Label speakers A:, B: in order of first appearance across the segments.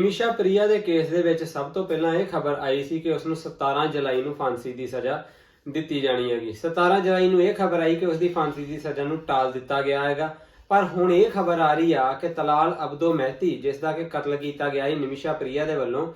A: ਨਿਮਿਸ਼ਾ ਪ੍ਰਿਆ ਦੇ ਕੇਸ ਦੇ ਵਿੱਚ ਸਭ ਤੋਂ ਪਹਿਲਾਂ ਇਹ ਖਬਰ ਆਈ ਸੀ ਕਿ ਉਸ ਨੂੰ 17 ਜੁਲਾਈ ਨੂੰ ਫਾਂਸੀ ਦੀ ਸਜ਼ਾ ਦਿੱਤੀ ਜਾਣੀ ਹੈਗੀ। 17 ਜੁਲਾਈ ਨੂੰ ਇਹ ਖਬਰ ਆਈ ਕਿ ਉਸ ਦੀ ਫਾਂਸੀ ਦੀ ਸਜ਼ਾ ਨੂੰ ਟਾਲ ਦਿੱਤਾ ਗਿਆ ਹੈਗਾ। ਪਰ ਹੁਣ ਇਹ ਖਬਰ ਆ ਰਹੀ ਆ ਕਿ ਤਲਾਲ ਅਬਦੋ ਮਹਿਤੀ, ਜਿਸ ਦਾ ਕਿ ਕਤਲ ਕੀਤਾ ਗਿਆ ਸੀ ਨਿਮਿਸ਼ਾ ਪ੍ਰਿਆ ਦੇ ਵੱਲੋਂ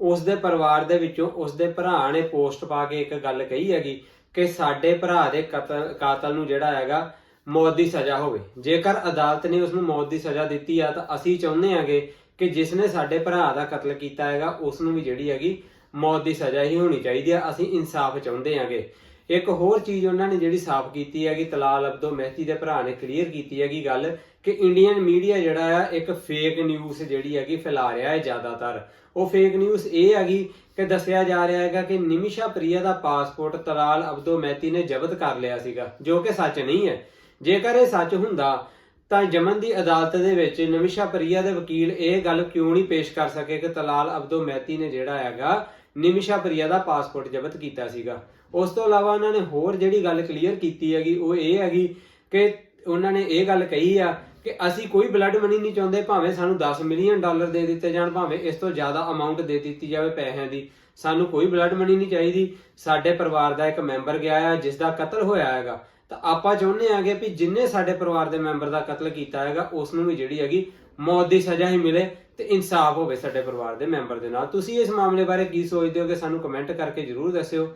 A: ਉਸ ਦੇ ਪਰਿਵਾਰ ਦੇ ਵਿੱਚੋਂ ਉਸ ਦੇ ਭਰਾ ਨੇ ਪੋਸਟ ਪਾ ਕੇ ਇੱਕ ਗੱਲ ਕਹੀ ਹੈਗੀ ਕਿ ਸਾਡੇ ਭਰਾ ਦੇ ਕਤਲ, ਕਾਤਲ ਨੂੰ ਜਿਹੜਾ ਹੈਗਾ ਮੌਤ ਦੀ ਸਜ਼ਾ ਹੋਵੇ। ਜੇਕਰ ਅਦਾਲਤ ਨੇ ਉਸ ਨੂੰ ਮੌਤ ਦੀ ਸਜ਼ਾ ਦਿੱਤੀ ਆ ਤਾਂ ਅਸੀਂ ਚਾਹੁੰਦੇ ਹਾਂਗੇ ਕਿ ਜਿਸ ਨੇ ਸਾਡੇ ਭਰਾ ਦਾ ਕਤਲ ਕੀਤਾ ਹੈਗਾ ਉਸ ਨੂੰ ਵੀ ਜਿਹੜੀ ਹੈਗੀ ਮੌਤ ਦੀ ਸਜ਼ਾ ਹੀ ਹੋਣੀ ਚਾਹੀਦੀ ਆ, ਅਸੀਂ ਇਨਸਾਫ ਚਾਹੁੰਦੇ ਹਾਂਗੇ ਇੱਕ ਹੋਰ ਚੀਜ਼ ਉਹਨਾਂ ਨੇ ਜਿਹੜੀ ਸਾਫ਼ ਕੀਤੀ ਹੈਗੀ, ਤਲਾਲ ਅਬਦੋ ਮਹਿਤੀ ਦੇ ਭਰਾ ਨੇ ਕਲੀਅਰ ਕੀਤੀ ਹੈਗੀ ਗੱਲ, ਕਿ ਇੰਡੀਅਨ ਮੀਡੀਆ ਜਿਹੜਾ ਆ, ਇੱਕ ਫੇਕ ਨਿਊਜ਼ ਜਿਹੜੀ ਹੈਗੀ ਫੈਲਾ ਰਿਹਾ ਹੈ ਜ਼ਿਆਦਾਤਰ। ਉਹ ਫੇਕ ਨਿਊਜ਼ ਇਹ ਹੈਗੀ ਕਿ ਦੱਸਿਆ ਜਾ ਰਿਹਾ ਹੈਗਾ ਕਿ ਨਿਮਿਸ਼ਾ ਪ੍ਰਿਆ ਦਾ ਪਾਸਪੋਰਟ ਤਲਾਲ ਅਬਦੋ ਮਹਿਤੀ ਨੇ ਜ਼ਬਤ ਕਰ ਲਿਆ ਸੀਗਾ, ਜੋ ਕਿ ਸੱਚ ਨਹੀਂ ਹੈ। ਜੇਕਰ ਇਹ ਸੱਚ ਹੁੰਦਾ ਤਾਂ ਜਮਨ ਦੀ ਅਦਾਲਤ ਦੇ ਵਿੱਚ ਨਿਮਿਸ਼ਾ ਪ੍ਰਿਆ ਦੇ ਵਕੀਲ ਇਹ ਗੱਲ ਕਿਉਂ ਨਹੀਂ ਪੇਸ਼ ਕਰ ਸਕੇ ਕਿ ਤਲਾਲ ਅਬਦੋ ਮਹਿਤੀ ਨੇ ਜਿਹੜਾ ਹੈਗਾ ਨਿਮਿਸ਼ਾ ਪ੍ਰਿਆ ਦਾ ਪਾਸਪੋਰਟ ਜ਼ਬਤ ਕੀਤਾ ਸੀਗਾ? ਉਸ ਤੋਂ ਇਲਾਵਾ ਉਹਨਾਂ ਨੇ ਹੋਰ ਜਿਹੜੀ ਗੱਲ ਕਲੀਅਰ ਕੀਤੀ ਹੈਗੀ, ਉਹ ਇਹ ਹੈਗੀ ਕਿ ਉਹਨਾਂ ਨੇ ਇਹ ਗੱਲ ਕਹੀ ਆ ਕਿ ਅਸੀਂ ਕੋਈ ਬਲੱਡ ਮਨੀ ਨਹੀਂ ਚਾਹੁੰਦੇ, ਭਾਵੇਂ ਸਾਨੂੰ 10 ਮਿਲੀਅਨ ਡਾਲਰ ਦੇ ਦਿੱਤੇ ਜਾਣ, ਭਾਵੇਂ ਇਸ ਤੋਂ ਜ਼ਿਆਦਾ ਅਮਾਉਂਟ ਦੇ ਦਿੱਤੀ ਜਾਵੇ ਪੈਸਿਆਂ ਦੀ। ਸਾਨੂੰ ਕੋਈ ਬਲੱਡ ਮਨੀ ਨਹੀਂ ਚਾਹੀਦੀ। ਸਾਡੇ ਪਰਿਵਾਰ ਦਾ ਇੱਕ ਮੈਂਬਰ ਗਿਆ ਹੈ ਜਿਸ ਦਾ ਕਤਲ ਹੋਇਆ ਹੈਗਾ। ਤਾਂ ਆਪਾਂ ਚਾਹੁੰਦੇ ਆਂਗੇ ਵੀ ਜਿੰਨੇ ਸਾਡੇ ਪਰਿਵਾਰ ਦੇ ਮੈਂਬਰ ਦਾ ਕਤਲ ਕੀਤਾ ਹੈਗਾ ਉਸ ਨੂੰ ਵੀ ਜਿਹੜੀ ਹੈਗੀ ਮੌਤ ਦੀ ਸਜ਼ਾ ਹੀ ਮਿਲੇ ਤੇ ਇਨਸਾਫ ਹੋਵੇ ਸਾਡੇ ਪਰਿਵਾਰ ਦੇ ਮੈਂਬਰ ਦੇ ਨਾਲ। ਤੁਸੀਂ ਇਸ ਮਾਮਲੇ ਬਾਰੇ ਕੀ ਸੋਚਦੇ ਹੋ ਕਿ ਸਾਨੂੰ ਕਮੈਂਟ ਕਰਕੇ ਜਰੂਰ ਦੱਸਿਓ।